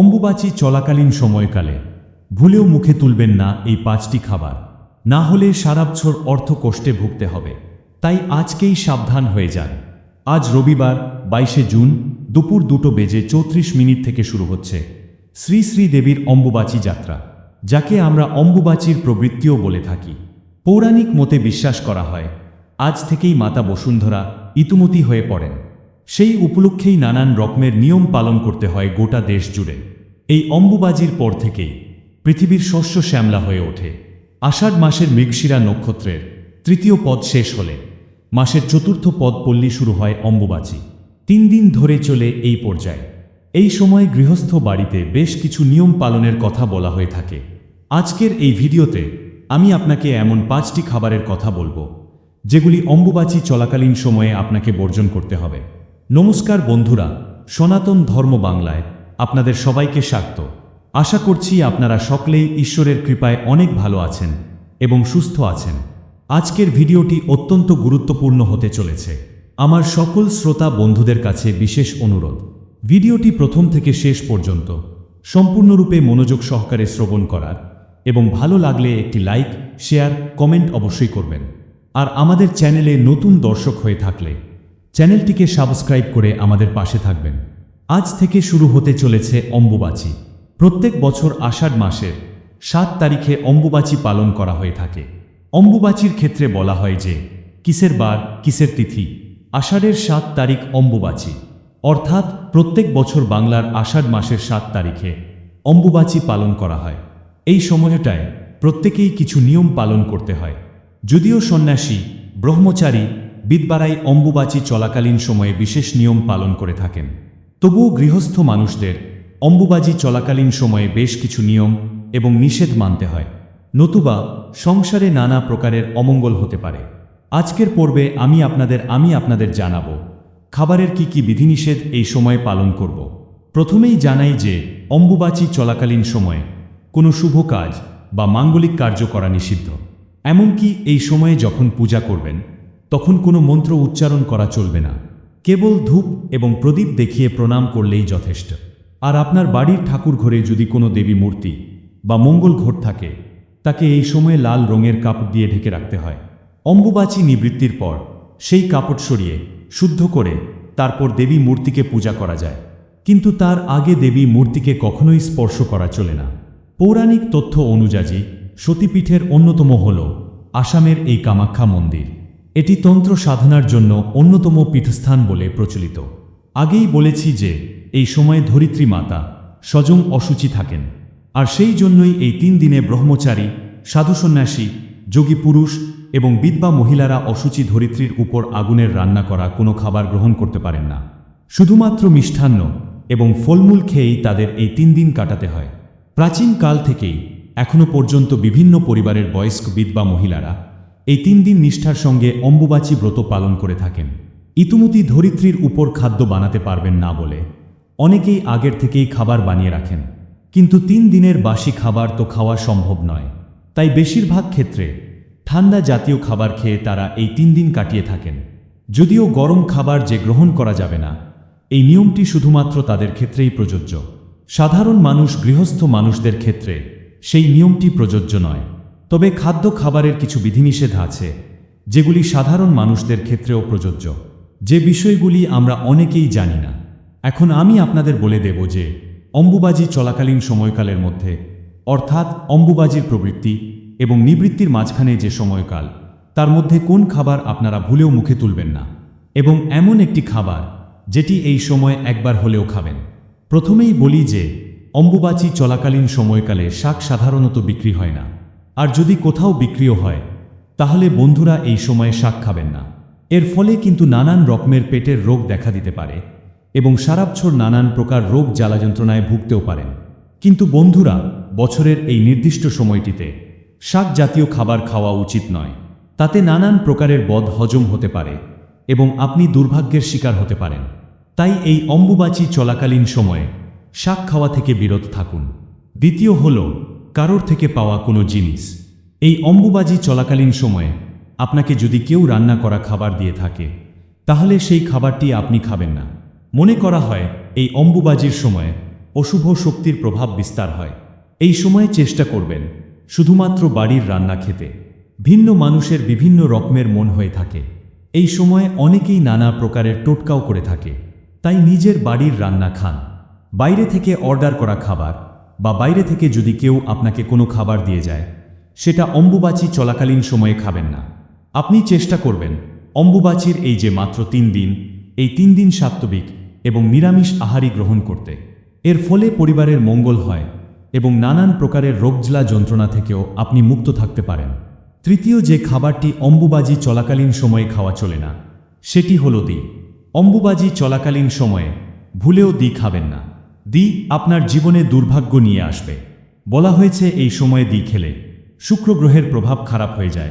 অম্বুবাচী চলাকালীন সময়কালে, ভুলেও মুখে তুলবেন না এই পাঁচটি খাবার। না হলে সারা বছর অর্থ কষ্টে ভুগতে হবে। তাই আজকেই সাবধান হয়ে যান। আজ রবিবার, বাইশে জুন, দুপুর দুটো বেজে চৌত্রিশ মিনিট থেকে শুরু হচ্ছে শ্রী শ্রী দেবীর অম্বুবাচী যাত্রা, যাকে আমরা অম্বুবাচীর প্রবৃত্তিও বলে থাকি। পৌরাণিক মতে বিশ্বাস করা হয়, আজ থেকেই মাতা বসুন্ধরা ইতুমতি হয়ে পড়েন। সেই উপলক্ষেই নানান রকমের নিয়ম পালন করতে হয় গোটা দেশ জুড়ে। এই অম্বুবাজির পর থেকেই পৃথিবীর শস্য শ্যামলা হয়ে ওঠে। আষাঢ় মাসের মৃগশিরা নক্ষত্রের তৃতীয় পদ শেষ হলে মাসের চতুর্থ পদ পল্লী শুরু হয় অম্বুবাচী। তিন দিন ধরে চলে এই পর্যায়ে। এই সময় গৃহস্থ বাড়িতে বেশ কিছু নিয়ম পালনের কথা বলা হয়ে থাকে। আজকের এই ভিডিওতে আমি আপনাকে এমন পাঁচটি খাবারের কথা বলব, যেগুলি অম্বুবাচী চলাকালীন সময়ে আপনাকে বর্জন করতে হবে। নমস্কার বন্ধুরা, সনাতন ধর্ম বাংলায় আপনাদের সবাইকে স্বাগত। আশা করছি আপনারা সকলেই ঈশ্বরের কৃপায় অনেক ভালো আছেন এবং সুস্থ আছেন। আজকের ভিডিওটি অত্যন্ত গুরুত্বপূর্ণ হতে চলেছে। আমার সকল শ্রোতা বন্ধুদের কাছে বিশেষ অনুরোধ। ভিডিওটি প্রথম থেকে শেষ পর্যন্ত সম্পূর্ণরূপে মনোযোগ সহকারে শ্রবণ করার এবং ভালো লাগলে একটি লাইক, শেয়ার, কমেন্ট অবশ্যই করবেন। আর আমাদের চ্যানেলে নতুন দর্শক হয়ে থাকলে চ্যানেলটিকে সাবস্ক্রাইব করে আমাদের পাশে থাকবেন। আজ থেকে শুরু হতে চলেছে অম্বুবাচী। প্রত্যেক বছর আষাঢ় মাসের সাত তারিখে অম্বুবাচী পালন করা হয়ে থাকে। অম্বুবাচীর ক্ষেত্রে বলা হয় যে, কিসের বার, কিসের তিথি? আষাঢ়ের সাত তারিখ অম্বুবাচী। অর্থাৎ প্রত্যেক বছর বাংলার আষাঢ় মাসের সাত তারিখে অম্বুবাচী পালন করা হয়। এই সময়টায় প্রত্যেকেই কিছু নিয়ম পালন করতে হয়। যদিও সন্ন্যাসী, ব্রহ্মচারী বিদবারাই অম্বুবাচী চলাকালীন সময়ে বিশেষ নিয়ম পালন করে থাকেন। তবুও গৃহস্থ মানুষদের অম্বুবাজি চলাকালীন সময়ে বেশ কিছু নিয়ম এবং নিষেধ মানতে হয়। নতুবা সংসারে নানা প্রকারের অমঙ্গল হতে পারে। আজকের পর্বে আমি আপনাদের আমি আপনাদের জানাব, খাবারের কি কি বিধিনিষেধ এই সময়ে পালন করব। প্রথমেই জানাই যে অম্বুবাচী চলাকালীন সময়ে কোনো শুভ কাজ বা মাঙ্গলিক কার্য করা নিষিদ্ধ। এমনকি এই সময়ে যখন পূজা করবেন তখন কোনো মন্ত্র উচ্চারণ করা চলবে না। কেবল ধূপ এবং প্রদীপ দেখিয়ে প্রণাম করলেই যথেষ্ট। আর আপনার বাড়ির ঠাকুর ঘরে যদি কোনো দেবী মূর্তি বা মঙ্গল ঘট থাকে, তাকে এই সময়ে লাল রঙের কাপড় দিয়ে ঢেকে রাখতে হয়। অম্বুবাচী নিবৃত্তির পর সেই কাপড় সরিয়ে, শুদ্ধ করে তারপর দেবী মূর্তিকে পূজা করা যায়। কিন্তু তার আগে দেবী মূর্তিকে কখনোই স্পর্শ করা চলে না। পৌরাণিক তথ্য অনুযায়ী সতীপীঠের অন্যতম হল আসামের এই কামাখ্যা মন্দির। এটি তন্ত্র সাধনার জন্য অন্যতম পীঠস্থান বলে প্রচলিত। আগেই বলেছি যে, এই সময়ে ধরিত্রী মাতা স্বজং অসুচি থাকেন, আর সেই জন্যই এই তিন দিনে ব্রহ্মচারী, সাধু সন্ন্যাসী, যোগী পুরুষ এবং বিধবা মহিলারা অসুচি ধরিত্রীর উপর আগুনের রান্না করা কোনো খাবার গ্রহণ করতে পারেন না। শুধুমাত্র মিষ্টান্ন এবং ফলমূল খেয়েই তাদের এই তিন দিন কাটাতে হয়। প্রাচীন কাল থেকেই এখনও পর্যন্ত বিভিন্ন পরিবারের বয়স্ক বিধবা মহিলারা এই তিন দিন নিষ্ঠার সঙ্গে অম্বুবাচী ব্রত পালন করে থাকেন। ইতিমতি ধরিত্রীর উপর খাদ্য বানাতে পারবেন না বলে অনেকেই আগের থেকেই খাবার বানিয়ে রাখেন। কিন্তু তিন দিনের বাসি খাবার তো খাওয়া সম্ভব নয়। তাই বেশিরভাগ ক্ষেত্রে ঠান্ডা জাতীয় খাবার খেয়ে তারা এই তিন দিন কাটিয়ে থাকেন। যদিও গরম খাবার যে গ্রহণ করা যাবে না, এই নিয়মটি শুধুমাত্র তাদের ক্ষেত্রেই প্রযোজ্য। সাধারণ মানুষ গৃহস্থ মানুষদের ক্ষেত্রে সেই নিয়মটি প্রযোজ্য নয়। তবে খাদ্য খাবারের কিছু বিধিনিষেধ আছে, যেগুলি সাধারণ মানুষদের ক্ষেত্রেও প্রযোজ্য। যে বিষয়গুলি আমরা অনেকেই জানি না। এখন আমি আপনাদের বলে দেব যে, অম্বুবাজি চলাকালীন সময়কালের মধ্যে, অর্থাৎ অম্বুবাজির প্রবৃত্তি এবং নিবৃত্তির মাঝখানে যে সময়কাল, তার মধ্যে কোন খাবার আপনারা ভুলেও মুখে তুলবেন না এবং এমন একটি খাবার যেটি এই সময় একবার হলেও খাবেন। প্রথমেই বলি যে, অম্বুবাচী চলাকালীন সময়কালে শাক সাধারণত বিক্রি হয় না। আর যদি কোথাও বিক্রিও হয়, তাহলে বন্ধুরা এই সময়ে শাক খাবেন না। এর ফলে কিন্তু নানান রকমের পেটের রোগ দেখা দিতে পারে এবং সারাবছর নানান প্রকার রোগ জ্বালা যন্ত্রণায় ভুগতেও পারেন। কিন্তু বন্ধুরা, বছরের এই নির্দিষ্ট সময়টিতে শাক জাতীয় খাবার খাওয়া উচিত নয়। তাতে নানান প্রকারের বদ হজম হতে পারে এবং আপনি দুর্ভাগ্যের শিকার হতে পারেন। তাই এই অম্বুবাচী চলাকালীন সময়ে শাক খাওয়া থেকে বিরত থাকুন। দ্বিতীয় হল কারোর থেকে পাওয়া কোনো জিনিস। এই অম্বুবাজি চলাকালীন সময়ে আপনাকে যদি কেউ রান্না করা খাবার দিয়ে থাকে, তাহলে সেই খাবারটি আপনি খাবেন না। মনে করা হয়, এই অম্বুবাজির সময়ে অশুভ শক্তির প্রভাব বিস্তার হয়। এই সময়ে চেষ্টা করবেন, শুধুমাত্র বাড়ির রান্না খেতে। ভিন্ন মানুষের বিভিন্ন রকমের মন হয়ে থাকে। এই সময়ে অনেকেই নানা প্রকারের টোটকাও করে থাকে। তাই নিজের বাড়ির রান্না খান। বাইরে থেকে অর্ডার করা খাবার বা বাইরে থেকে যদি কেউ আপনাকে কোনো খাবার দিয়ে যায়, সেটা অম্বুবাচী চলাকালীন সময়ে খাবেন না। আপনি চেষ্টা করবেন অম্বুবাচীর এই যে মাত্র তিন দিন, এই তিন দিন সাত্ত্বিক এবং নিরামিষ আহারই গ্রহণ করতে। এর ফলে পরিবারের মঙ্গল হয় এবং নানান প্রকারের রোগজ্লা যন্ত্রণা থেকেও আপনি মুক্ত থাকতে পারেন। তৃতীয় যে খাবারটি অম্বুবাজি চলাকালীন সময়ে খাওয়া চলে না, সেটি হল দি। অম্বুবাজি চলাকালীন সময়ে ভুলেও দি খাবেন না। দি আপনার জীবনে দুর্ভাগ্য নিয়ে আসবে। বলা হয়েছে এই সময়ে দি খেলে। শুক্র গ্রহের প্রভাব খারাপ হয়ে যায়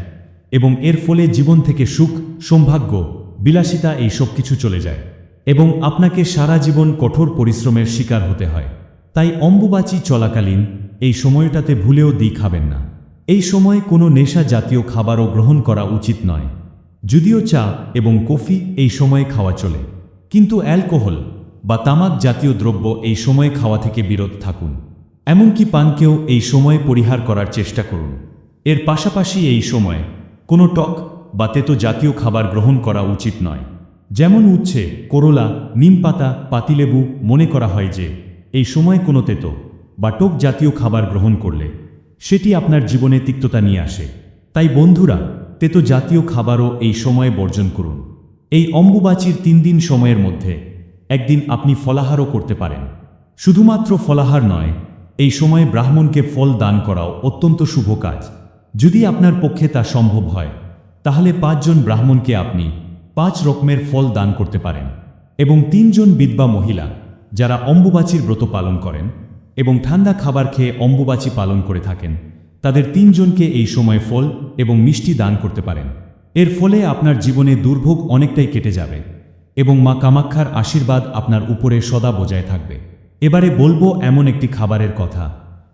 এবং এর ফলে জীবন থেকে সুখ, সৌভাগ্য, বিলাসিতা এই সব কিছু চলে যায় এবং আপনাকে সারা জীবন কঠোর পরিশ্রমের শিকার হতে হয়। তাই অম্বুবাচী চলাকালীন এই সময়টাতে ভুলেও দি খাবেন না। এই সময়ে কোনো নেশা জাতীয় খাবারও গ্রহণ করা উচিত নয়। যদিও চা এবং কফি এই সময়ে খাওয়া চলে। কিন্তু অ্যালকোহল বা তামাক জাতীয় দ্রব্য এই সময়ে খাওয়া থেকে বিরত থাকুন। এমনকি পানকেও এই সময়ে পরিহার করার চেষ্টা করুন। এর পাশাপাশি এই সময়ে কোনো টক বা তেতো জাতীয় খাবার গ্রহণ করা উচিত নয়। যেমন উচ্ছে, করলা নিমপাতা পাতিলেবু মনে করা হয় যে এই সময় কোনো তেতো বা টক জাতীয় খাবার গ্রহণ করলে সেটি আপনার জীবনে তিক্ততা নিয়ে আসে। তাই বন্ধুরা, তেতো জাতীয় খাবারও এই সময়ে বর্জন করুন। এই অম্বুবাচির তিন দিন সময়ের মধ্যে একদিন আপনি ফলাহারও করতে পারেন। শুধুমাত্র ফলাহার নয়, এই সময়ে ব্রাহ্মণকে ফল দান করাও অত্যন্ত শুভ কাজ। যদি আপনার পক্ষে তা সম্ভব হয়, তাহলে পাঁচজন ব্রাহ্মণকে আপনি পাঁচ রকমের ফল দান করতে পারেন এবং তিনজন বিধবা মহিলা যারা অম্বুবাচির ব্রত পালন করেন এবং ঠান্ডা খাবার খেয়ে অম্বুবাচী পালন করে থাকেন, তাদের তিনজনকে এই সময় ফল এবং মিষ্টি দান করতে পারেন। এর ফলে আপনার জীবনে দুর্ভোগ অনেকটাই কেটে যাবে। এবং মা কামাক্ষার আশীর্বাদ আপনার উপরে সদা বজায় থাকবে। এবারে বলব এমন একটি খাবারের কথা,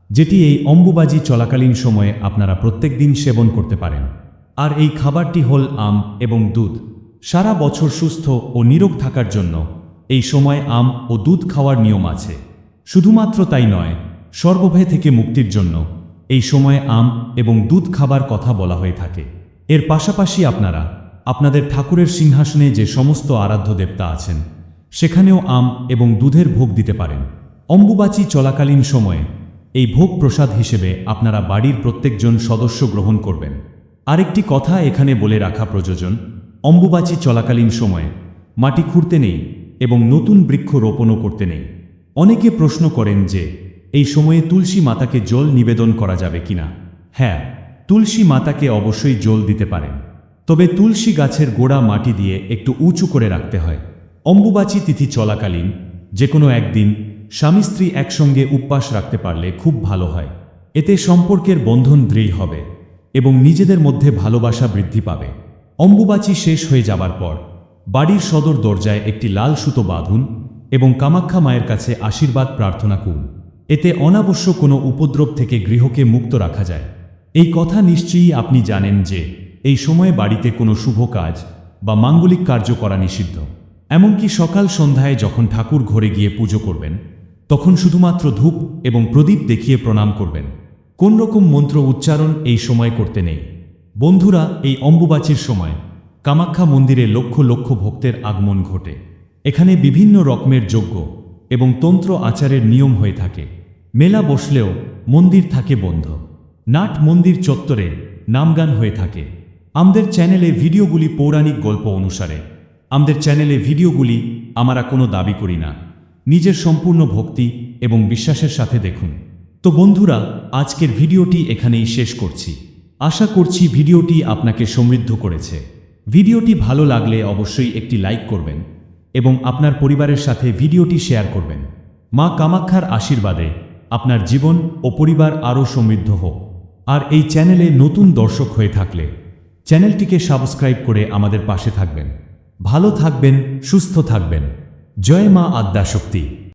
যেটি এই অম্বুবাজি চলাকালীন সময়ে আপনারা প্রত্যেক দিন সেবন করতে পারেন। আর এই খাবারটি হল আম এবং দুধ। সারা বছর সুস্থ ও নিরোগ থাকার জন্য এই সময় আম ও দুধ খাওয়ার নিয়ম আছে। শুধুমাত্র তাই নয়, সর্বভয় থেকে মুক্তির জন্য এই সময়ে আম এবং দুধ খাবার কথা বলা হয়ে থাকে। এর পাশাপাশি আপনারা আপনাদের ঠাকুরের সিংহাসনে যে সমস্ত আরাধ্য দেবতা আছেন, সেখানেও আম এবং দুধের ভোগ দিতে পারেন। অম্বুবাচী চলাকালীন সময়ে এই ভোগ প্রসাদ হিসেবে আপনারা বাড়ির প্রত্যেকজন সদস্য গ্রহণ করবেন। আরেকটি কথা এখানে বলে রাখা প্রয়োজন, অম্বুবাচী চলাকালীন সময়ে মাটি খুঁড়তে নেই এবং নতুন বৃক্ষ রোপণও করতে নেই। অনেকে প্রশ্ন করেন যে, এই সময়ে তুলসী মাতাকে জল নিবেদন করা যাবে কিনা? হ্যাঁ তুলসী মাতাকে অবশ্যই জল দিতে পারেন। তবে তুলসী গাছের গোড়া মাটি দিয়ে একটু উঁচু করে রাখতে হয়। অম্বুবাচী তিথি চলাকালীন যে কোনো একদিন স্বামী স্ত্রী একসঙ্গে উপবাস রাখতে পারলে খুব ভালো হয়। এতে সম্পর্কের বন্ধন দৃঢ় হবে এবং নিজেদের মধ্যে ভালোবাসা বৃদ্ধি পাবে। অম্বুবাচী শেষ হয়ে যাবার পর বাড়ির সদর দরজায় একটি লাল সুতো বাঁধুন এবং কামাখ্যা মায়ের কাছে আশীর্বাদ প্রার্থনা করুন। এতে অনাবশ্যক কোনো উপদ্রব থেকে গৃহকে মুক্ত রাখা যায়। এই কথা নিশ্চয়ই আপনি জানেন যে এই সময়ে বাড়িতে কোনো শুভ কাজ বা মাঙ্গলিক কার্য করা নিষিদ্ধ। এমনকি সকাল সন্ধ্যায় যখন ঠাকুর ঘরে গিয়ে পুজো করবেন, তখন শুধুমাত্র ধূপ এবং প্রদীপ দেখিয়ে প্রণাম করবেন। কোন রকম মন্ত্র উচ্চারণ এই সময় করতে নেই। বন্ধুরা, এই অম্বুবাচীর সময় কামাখ্যা মন্দিরে লক্ষ লক্ষ ভক্তের আগমন ঘটে। এখানে বিভিন্ন রকমের যজ্ঞ এবং তন্ত্র আচারের নিয়ম হয়ে থাকে। মেলা বসলেও মন্দির থাকে বন্ধ। নাট মন্দির চত্বরে নামগান হয়ে থাকে। আমাদের চ্যানেলে ভিডিওগুলি পৌরাণিক গল্প অনুসারে। আমাদের চ্যানেলে ভিডিওগুলি আমরা কোনো দাবি করি না। নিজের সম্পূর্ণ ভক্তি এবং বিশ্বাসের সাথে দেখুন। তো বন্ধুরা, আজকের ভিডিওটি এখানেই শেষ করছি। আশা করছি ভিডিওটি আপনাকে সমৃদ্ধ করেছে। ভিডিওটি ভালো লাগলে অবশ্যই একটি লাইক করবেন এবং আপনার পরিবারের সাথে ভিডিওটি শেয়ার করবেন। মা কামাক্ষার আশীর্বাদে আপনার জীবন ও পরিবার আরও সমৃদ্ধ হোক। আর এই চ্যানেলে নতুন দর্শক হয়ে থাকলে চ্যানেলটিকে সাবস্ক্রাইব করে আমাদের পাশে থাকবেন। ভালো থাকবেন সুস্থ থাকবেন। জয় মা আদ্যাশক্তি